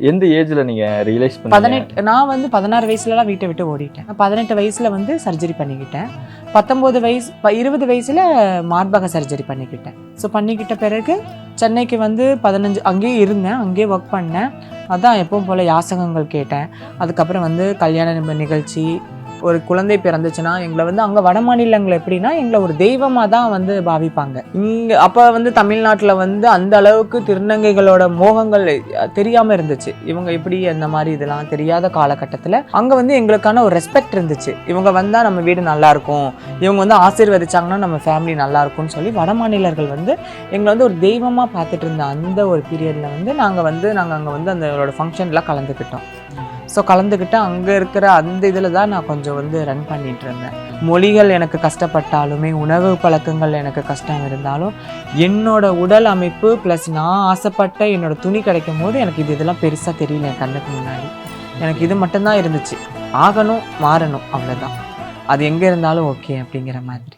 எந்த ஏஜ்ல நீங்க ரியலைஸ் பண்ணீங்க? பதினெட்டு நான் வந்து பதினாறு வயசுலலாம் வீட்டை விட்டு ஓடிட்டேன். பதினெட்டு வயசுல வந்து சர்ஜரி பண்ணிக்கிட்டேன். பத்தொம்போது வயசு ப- இருபது வயசுல மார்பக சர்ஜரி பண்ணிக்கிட்டேன். ஸோ பண்ணிக்கிட்ட பிறகு சென்னைக்கு வந்து பதினஞ்சு அங்கேயே இருந்தேன் அங்கேயே ஒர்க் பண்ணேன். அதான் எப்பவும் போல் யாசகங்கள் கேட்டேன். அதுக்கப்புறம் வந்து கல்யாண நிகழ்ச்சி ஒரு குழந்தை பிறந்துச்சுன்னா எங்களை வந்து அங்கே வட மாநிலங்கள் எப்படின்னா எங்களை ஒரு தெய்வமாக தான் வந்து பாவிப்பாங்க. இங்கே அப்போ வந்து தமிழ்நாட்டில் வந்து அந்த அளவுக்கு திருநங்கைகளோட மோகங்கள் தெரியாமல் இருந்துச்சு. இவங்க எப்படி அந்த மாதிரி இதெல்லாம் தெரியாத காலகட்டத்தில் அங்கே வந்து எங்களுக்கான ஒரு ரெஸ்பெக்ட் இருந்துச்சு. இவங்க வந்தால் நம்ம வீடு நல்லாயிருக்கும் இவங்க வந்து ஆசீர்வதிச்சாங்கன்னா நம்ம ஃபேமிலி நல்லா இருக்கும்னு சொல்லி வட மாநிலர்கள் வந்து எங்களை வந்து ஒரு தெய்வமாக பார்த்துட்டு இருந்த அந்த ஒரு பீரியடில் வந்து நாங்கள் வந்து நாங்கள் அங்கே வந்து அந்த ஃபங்க்ஷன்லாம் கலந்துக்கிட்டோம். ஸோ கலந்துக்கிட்டு அங்கே இருக்கிற அந்த இதில் தான் நான் கொஞ்சம் வந்து ரன் பண்ணிகிட்டு இருந்தேன். மொழிகள் எனக்கு கஷ்டப்பட்டாலுமே உணவு பழக்கங்கள் எனக்கு கஷ்டம் இருந்தாலும் என்னோட உடல் அமைப்பு ப்ளஸ் நான் ஆசைப்பட்ட என்னோடய துணி கிடைக்கும் போது எனக்கு இது இதெல்லாம் பெருசாக தெரியல என் கண்ணுக்கு முன்னாடி. எனக்கு இது மட்டும்தான் இருந்துச்சு. ஆகணும் மாறணும் அவ்வளோதான் அது எங்கே இருந்தாலும் ஓகே அப்படிங்கிற மாதிரி.